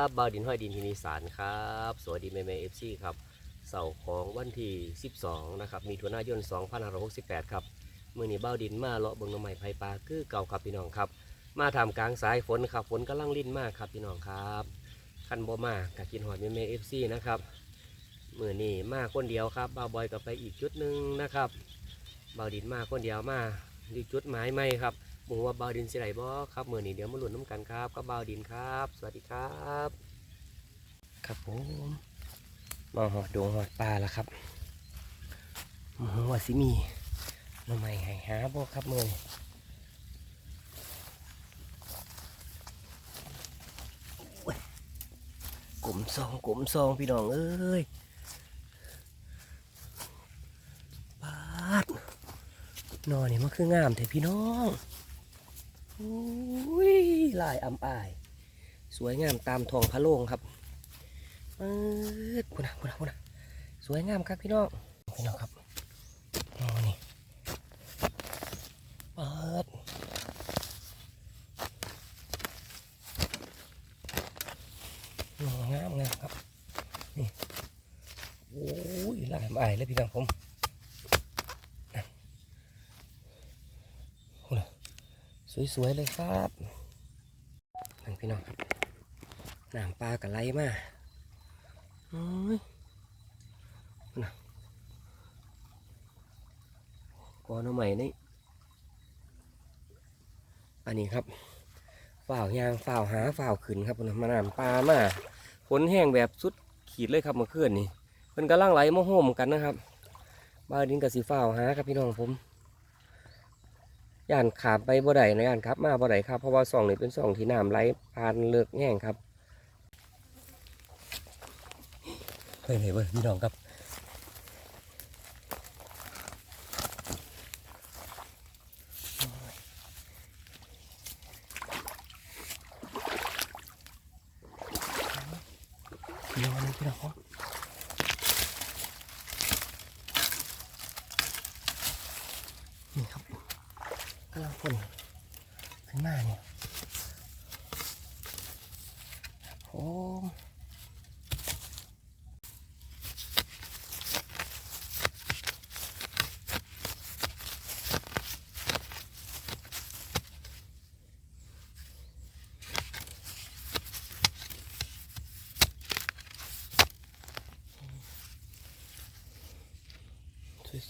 ครับบาวดินห้อยดินทินีสารครับ สวัสดีแม่แม่เอฟซีครับเสาร์ของวันที่ 12 นะครับ มีถุนายน2568 ครับเมื่อนี้บ้าวดินมาเลาะเบิงน้ำใหม่ไผ่ปลาคือเก่าครับพี่น้องครับ มาทำกลางสายฝนครับฝนกำลังลิ่นมากครับพี่น้องครับคันบ่มากกะกินหอดแม่แม่เอฟซีนะครับเมื่อนี้มาคนเดียวครับบ้าวบอยก็ไปอีกจุดหนึ่งนะครับบ้าวดินมาคนเดียวมาอยู่จุดหมายไม่ครับ หมูว่าบาวดินสิไรบ่ครับมือนี้เดี๋ยวมาลุ้นน้ำกันครับก็บาวดินครับ สวัสดีครับ ครับผมมาหอดดงหอดปลาแล้วครับหมูว่าสิมีหน้ำใหม่ให้หาบ่ครับมือนี้กลุ่มซองกลุ่มซองพี่น้องเอ้ยปาดนอนนี่มันคืองามแต่พี่น้อง อุ้ยลายอำอาย สวยงามตามทองพระโล่งครับเปิดคุณนะคุณนะคุณนะสวยงามครับพี่น้องพี่น้องครับโอ้นี่เปิดงามงามครับนี่โอ้ยลายอำอายเลยพี่น้องผม สวยๆเลยครับนั่นพี่น้องครับน้ำปลากับไหลมาโอ้ยนะกอนใหม่นี่อันนี้ครับฝ่าวยางฝ่าวหาฝ่าวขึ้นครับมาน้ำปลามาฝนแห้งแบบสุดขีดเลยครับเมื่อคืนนี่เพิ่นกำลังไหลมาโฮมกันนะครับบ้าวดินกับสีฝ่าวหาครับพี่น้องผม ย่านขามไปบ่ได้นะย่านครับ มาบ่ได้ครับ เพราะว่าส่องนี้เป็นส่องที่น้ำไหลผ่านเลือกแง่งครับเฮ้ยเว้ยพี่น้องครับพี่น้องนี่พี่น้องครับนี่ครับ กำลังพ่นขึ้นมาเนี่ยโอ้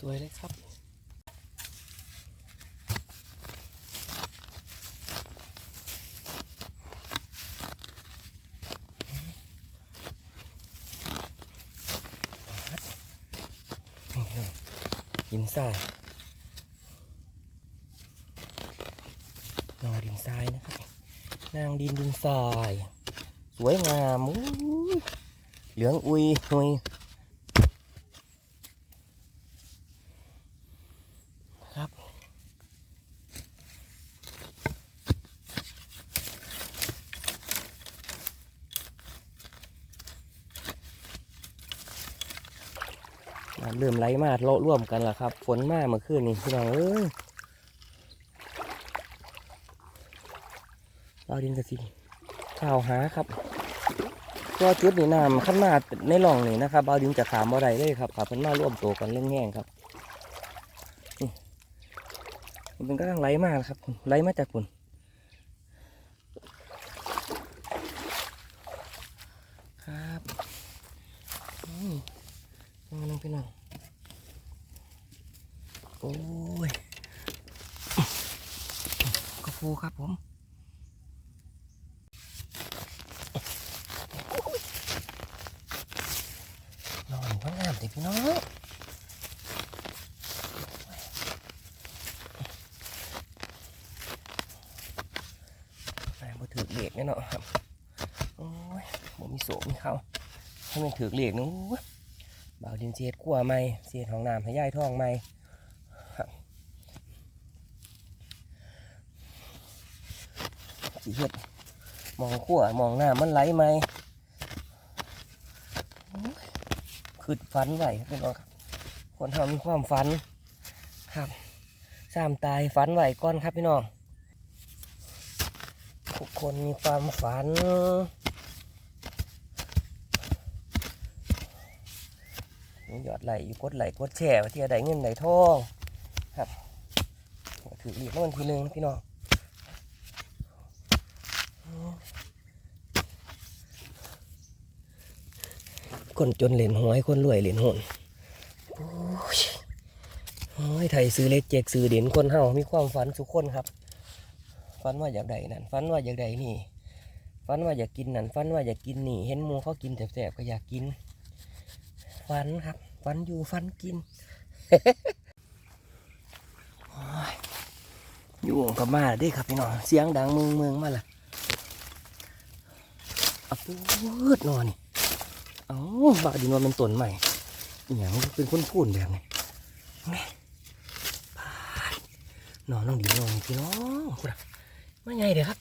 สวยๆเลยครับ หินทรายนอดินทรายนะครับนางดินดินทราย สวยงามอู้ยเหลืองอุยหุย เริ่มไหลมาโละร่วมกันแล้วครับ ฝนมาเมื่อคืนนี้พี่น้องเอ้ยเราดินกระสิข่าวหาครับตัวจุดนี่น้ำขั้นมาในหล่องนี่นะครับเอาดินจะขามบ่ได้เลยครับขาเพิ่นมาร่วมตัวกันเรื่องแห้งครับมันเป็นกำลังไหลมากครับไหลมาจากฝุ่นบอืม มาน้อง พี่น้อง โอ้ยกระฟูครับผมนอนพงามติพี่น้องแม่บ่ถือเหล็กแน่เนาะครับ โอ้ยบ่มีโสมีเขาให้มันถือเหล็กนู้น บ่าวดินเสียดกลัวไหมเสียดของน้ำให้ย่ายท้องไหมครับสีเฮ็ดมองขั้วมองหน้ำมันไหลไหมโอ้ยคือฝันไหวครับพี่น้องครับคนทำมีความฝันครับสามตายฝันไหวก้อนครับพี่น้องทุกคนมีความฝัน มียอดไหลอยู่กดไหลกดแชร์ว่าที่จะได้เงินได้ทองครับถือเหรียญรางวัลทีหนึ่งพี่น้องคนจนเหรียญหวยคนรวยเหรียญหนโอ้ยโอ้ยไทยซื้อเล็กเจกซื้อเด่นคนเฮามีความฝันสุขคนครับฝันว่าอยากได้นั่นฝันว่าอยากได้นี่ฝันว่าอยากกินนั่นฝันว่าอยากกินนี่ เห็นมูเขากินแสบๆก็อยากกิน ฝันครับฝันอยู่ฝันกินอยอยู่กับมาเด้ครับพี่น้องเสียงดังเมืองเมืองมาละเอาปูดนอนนี่เอาบาดินว่าเป็นต้นใหม่อย่างเป็นคนพูนแบบนี้แม่พาดนอนน้องดีนอนพี่น้องพูดอะมาไงเด้อครับ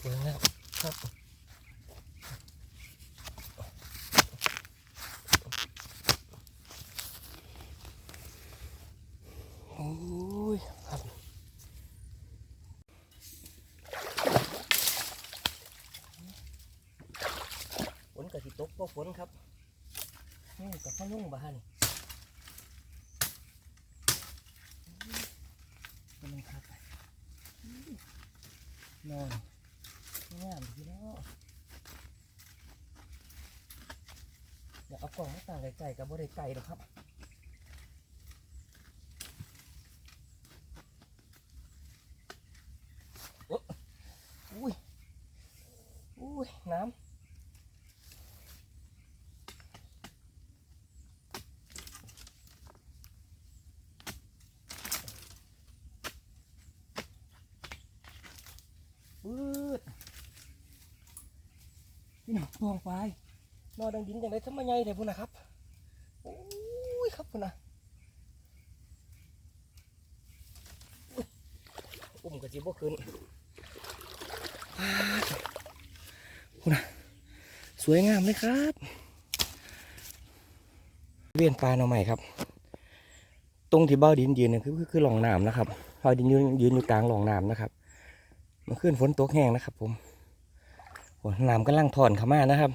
เดี๋ยวนะ ครับโอ้ยครับฝนกับสิตกเพราะฝนครับนี่กับข้าวนุ่งบ้านนี่มันครับนอน งามทีแล้วเดี๋ยวเอากล่องมาต่างไก่ๆกับบ่ได้ไก่หรอกครับอุ้ยอุ้ยน้ำปืด พี่ น้องมองไปนอนดังดินอย่างไรทำไมไงเดี๋ยวพุ่นนะครับโอ้ยครับพุ่นนะอุ๊ยอุ้มกระจิบบ่ขึ้นพุ่นนะสวยงามเลยครับ เวียนปลาหน่อใหม่ครับ ตรงที่เบ้าดินยืนเนี่ยคือคือคือหลองน้ำนะครับเบ้าดินยืนยืนอยู่กลางหลองน้ำนะครับเมื่อคืนฝนตกแห้งนะครับผมโอ้ น้ำกำลังถอนเข้ามานะครับ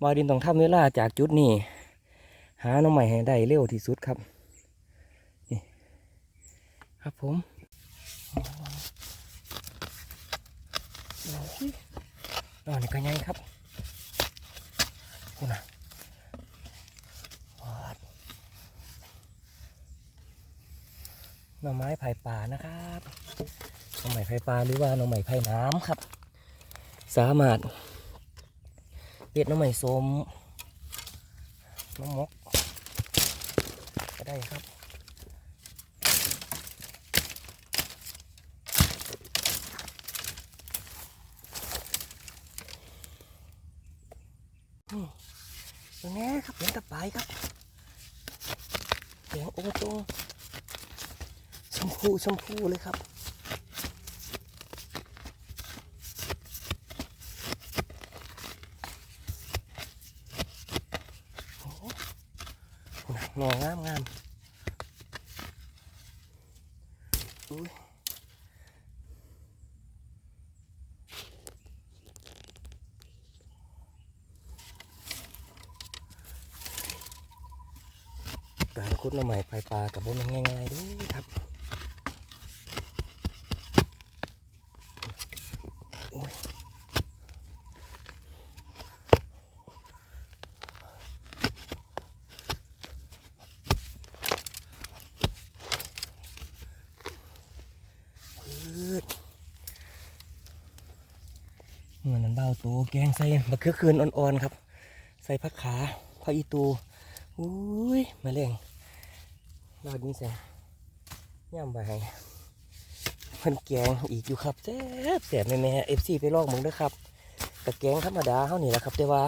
บอดินต้องทำเวลาจากจุดนี้ หาหน้องใหม่ให้ได้เร็วที่สุดครับนี่ครับผมนอนนี่ก็ยังครับคุณนะหน่อไม้ไผ่ป่านะครับหน่อไม้ไผ่ป่าหรือว่าหน่อไม้ไผ่น้ำครับ สามารถเปียดน้ำใหม่สมน้ำมกก็ได้ครับตรงนี้ครับเห็นตะปายครับเสียงโอ้โตชมพูชมพูเลยครับ หน่องามงามอุ้ยการคุดหน่อไม้ไผ่ปลากับพวกมันง่ายๆด้วยครับโอ้ยพืดเหมือนนั้นเบา ตัวแกงใส่มะเขือคืนอ่อนๆครับ ใส่ผักขาผักอีตูอุ้ยมาเล่งราดินแสย่ำไปให้มันแกงอีกอยู่ครับแซ่บแซ่บแม่แม่เอฟซีไปลองมึงด้วยครับกับแกงธรรมดาเขานี่แหละครับ แต่ว่า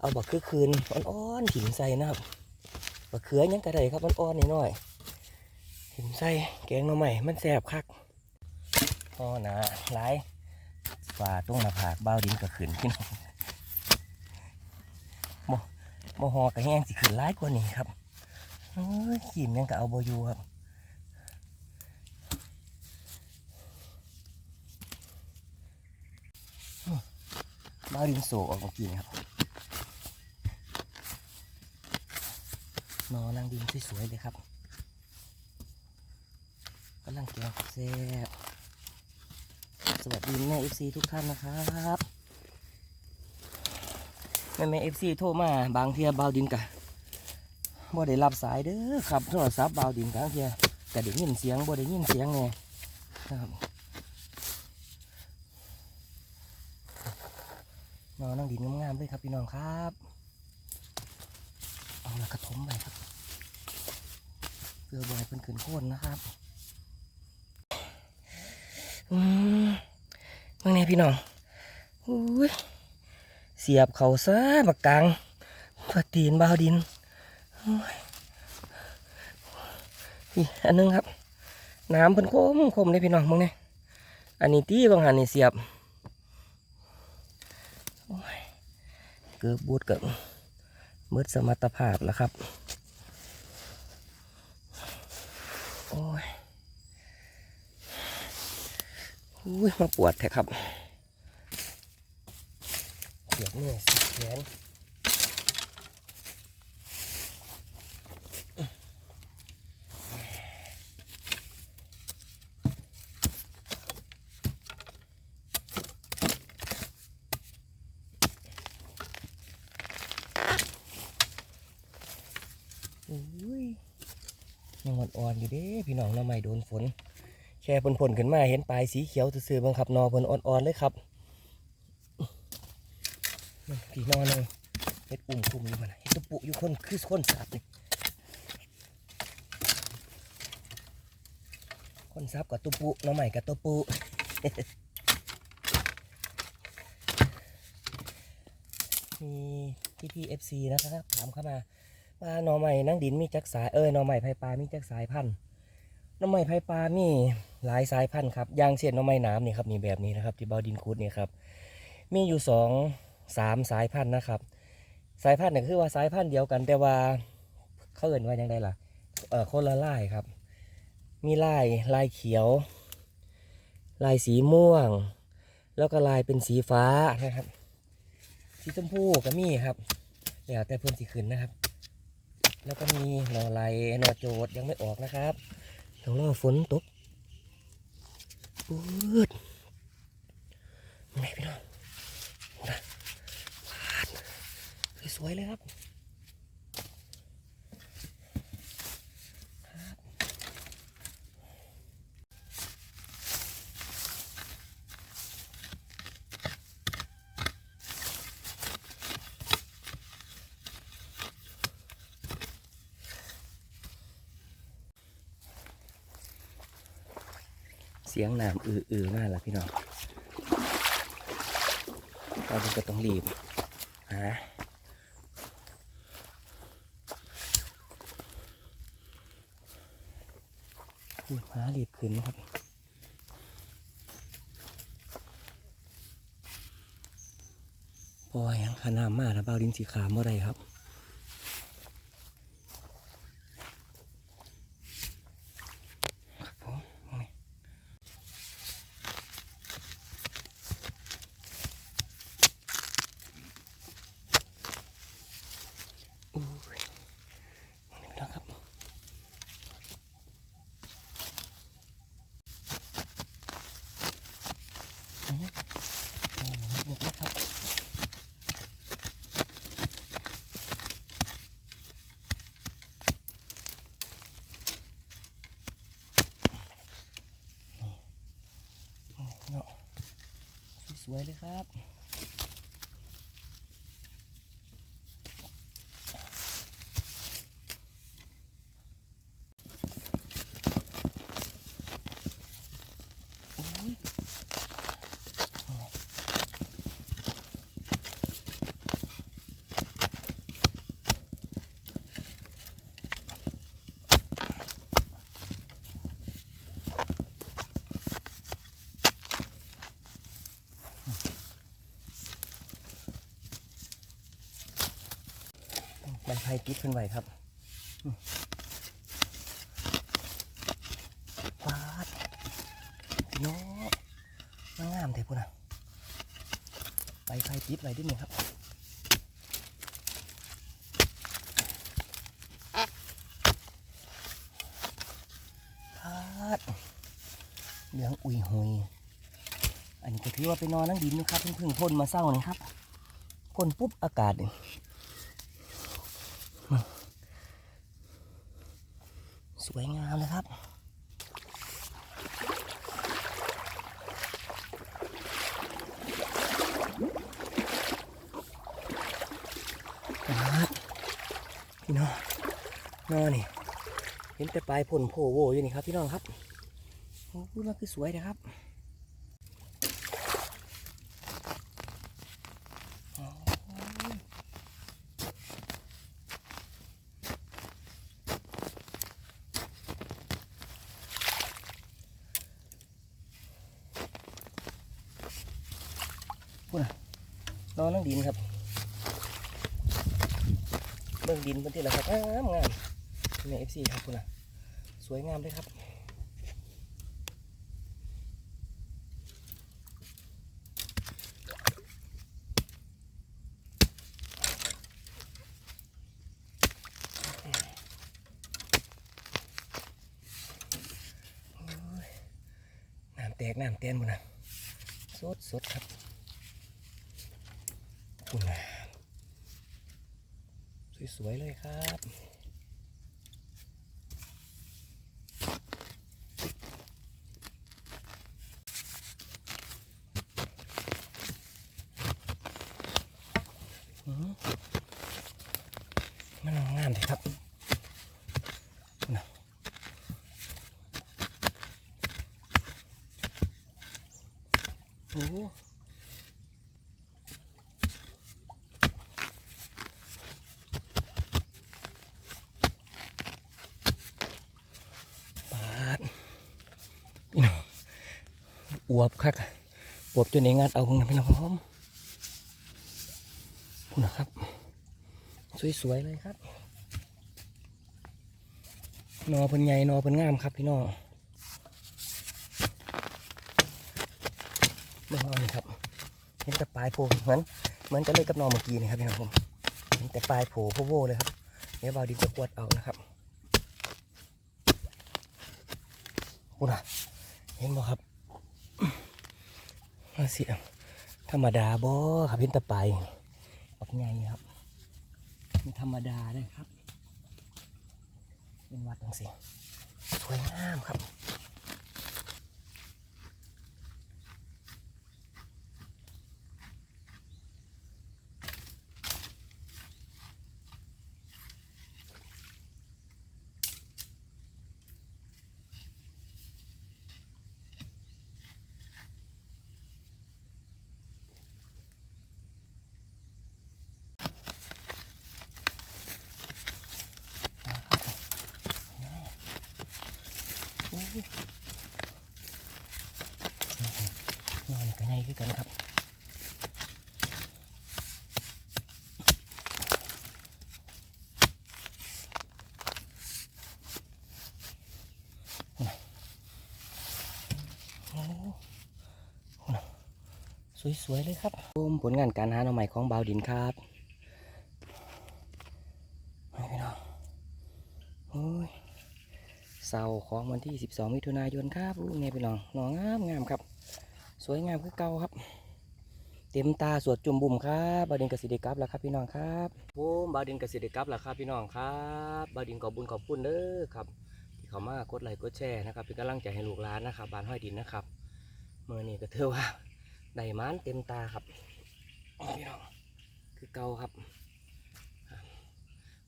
เอาบักเขือคืนอ่อนๆถิ่มใส่นะครับบักเขือยังกระไดครับอ่อนๆนิดหน่อยถิ่มใส่แกงหน่อใหม่มันแซ่บคักพอหนาหลาย ฝ่าตรงหน้าผากเบ้าดินกระขืนพี่น้องบ่บ่หอกระแห้งสิขึ้นร้ายกว่านี้ครับโอ้ยขีมยังก็เอาบอยู่ครับอืมบ้าดินโศกออกเมื่อกี้นี่ครับนอนนั่งดินสวยๆเลยครับกำลังแกงแซ่บ สวัสดีแม่เอฟซีทุกท่านนะครับแม่แม่เอฟซีโทรมาบางเทียบาวดินกะบ่ได้รับสายเด้อครับโทรศัพท์บาวดินกะบางเทียกะได้ยินเสียงบ่ได้ยินเสียงไงนะครับนอนนั่งดินงามๆเลยครับพี่น้องครับ เอาละกระทมไปครับเพื่อบอยเพิ่นขึ้นโคนนะครับ อืมเมื่อไงพี่น้องอุ้ยเสียบเขาซะบักกลางผักตีนบาวดินอ้ยอีกอันนึงครับ น้ำเพิ่นคมคมเลยพี่น้องมึงเนี่ยอันนี้ตีบางหันนี่เสียบโอ้ยเกือบบูดเกือบมืดสมรรถภาพแล้วครับ โอ้ย อุ้ยมาปวดแท้ครับเสียบเนี่ยสิแขนอุ้ยยังอ่อนๆอยู่เด้พี่น้องหน้าใหม่โดนฝน ค่พ่นๆขึ้นมาเห็นปลายสีเขียวซื่อๆบังคับนอเพิ่นอ่อนๆเลยครับพี่นอนเลยเฮ็ดอุ่มคุมอยู่มันะเฮ็ดตะปุอยู่คนคือคนสับนี่คนซับกับตุปุน้องใหม่กับตุปุมีพี่พี่เอฟซีนะครับถามเข้ามาว่าหน่อใหม่นั่งดินมีจักสายเอ้ยหน่อใหม่ไผ่ปลามีจักสายพันธุ์หน่อใหม่ไผ่ปลามี หลายสายพันธุ์ครับยางเช่นน่อใหม่น้ำนี่ครับนี่แบบนี้นะครับที่เบาดินคุดนี่ครับมีอยู่สองสามสายพันธุ์นะครับ สายพันธุ์เนี่ยคือว่าสายพันธุ์เดียวกัน แต่ว่าเขาเอ่นว่าย่างไรล่ะเออคนละลายครับ มีลายลายเขียว ลายสีม่วง แล้วก็ลายเป็นสีฟ้านะครับ สีชมพูก็มีครับเดี๋ยวแต่เพิ่นสีขึ้นนะครับ แล้วก็มีหน่อลายหน่อโจดยังไม่ออกนะครับต้องรอฝนตก ปืดไงพี่น้องน่าสวยๆเลยครับ สียงน้ำอือๆมากล้วพี่น้องเราก็ต้องรีบหาพูดมารีบขึ้นนะครับปล่อยยังขนามมากนะเบาดินสีขาวเมื่อไรครับผมนี่อุ้ยนี่นะครับ หมดแล้วครับเนาะส วยเลยครับ น ใบไผ่ติดขึ้นไว้ครับอืมปาดพี่น้องมางามเถอะพุ่นนะใบไผ่ติดไว้ดิเนี่ยครับปาดเหลืองอุยหุยอันนี้ก็ถือว่าไปนอนนั่งดินนะครับเพิ่งเพิ่งพ่นมาเศร้านะครับพ่นปุ๊บอากาศ สวยงามเลยครับครับ พี่น้องนอนนี่ เห็นแต่ปลายพ่นโผล่โวอยู่นี่ครับพี่น้องครับ โอ้ยมันคือสวยนะครับ พูดนอนนั่งดินครับเบื้องดินเป็นที่ละครับงามงามในเอฟซีครับคุณนะสวยงามเลยครับน้ำแตกน้ำเต้นหมดนะสดสดครับ คุณนะสวยๆเลยครับ อื้อหือมันงามเลยครับน่ะโอ้โห ปาดพี่น้อง อวบคักอวบจนในงานเอาของพี่น้องผมพูดนะครับ สวยๆเลยครับ นอเพิ่นใหญ่นอเพิ่นงามครับพี่น้องเมื่อวานนี่ครับเห็นแต่ปลายโผล่เหมือนเหมือนกันเลยกับนอเมื่อกี้นี่ครับพี่น้องผมเห็นแต่ปลายโผล่โผล่เลยครับเดี๋ยวเบาดินจะกวดเอานะครับพูดนะเห็นบ่ครับ มาเสียงธรรมดาบ่ครับเห็นตะไปออกไงครับไม่ธรรมดาเลยครับ เป็นวัดจังสิสวยงามครับ นอนกันไงคือกันครับสวยๆเลยครับผมผลงานการหาหน่อใหม่ของบาวดินครับให้พี่น้องโอ้ย เสาร์ของวันที่ 12 มิถุนายนครับลูกไงพี่น้องหนองงามงามครับ สวยงามคือเก่าครับ เต็มตาสวดจุ่มบุ่มครับบาดินกสิเดกับแล้วครับพี่น้องครับผมบาดินกสิเดกับแล้วครับพี่น้องครับบาดินขอบบุญขอบคุณเด้อครับที่เขามากดไลค์กดแชร์นะครับเป็นกำลังใจให้ลูกหลานนะครับบ้านห้อยดินนะครับเมื่อนี้ก็เถือว่าได้มานเต็มตาครับพี่น้องคือเก่าครับ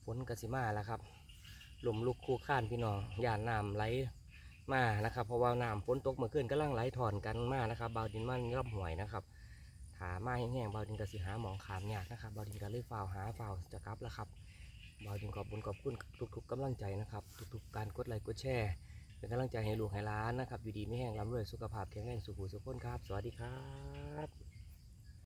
ฝนกสิมาแล้วครับ ลุมลูกคู่ข้านพี่น้องย่านน้ำไหลมานะครับ เพราะว่าน้ำฝนตกเมื่อคืนกำลังไหลถอนกันมานะครับเบาดินมันย่อมห่วยนะครับถามาแห้งๆเบาดินก็สิหาหมองขามยากนะครับเบาดินก็เลยฝ่าวหาฝ่าวจะกลับแล้วครับเบาดินขอบบุญขอบคุณทุกๆกำลังใจนะครับทุกๆการกดไลค์กดแชร์เป็นกำลังใจให้ลูกให้ร้านนะครับอยู่ดีไม่แห้งร่ำรวยสุขภาพแข็งแรงสุขุสุขคนครับ สวัสดีครับ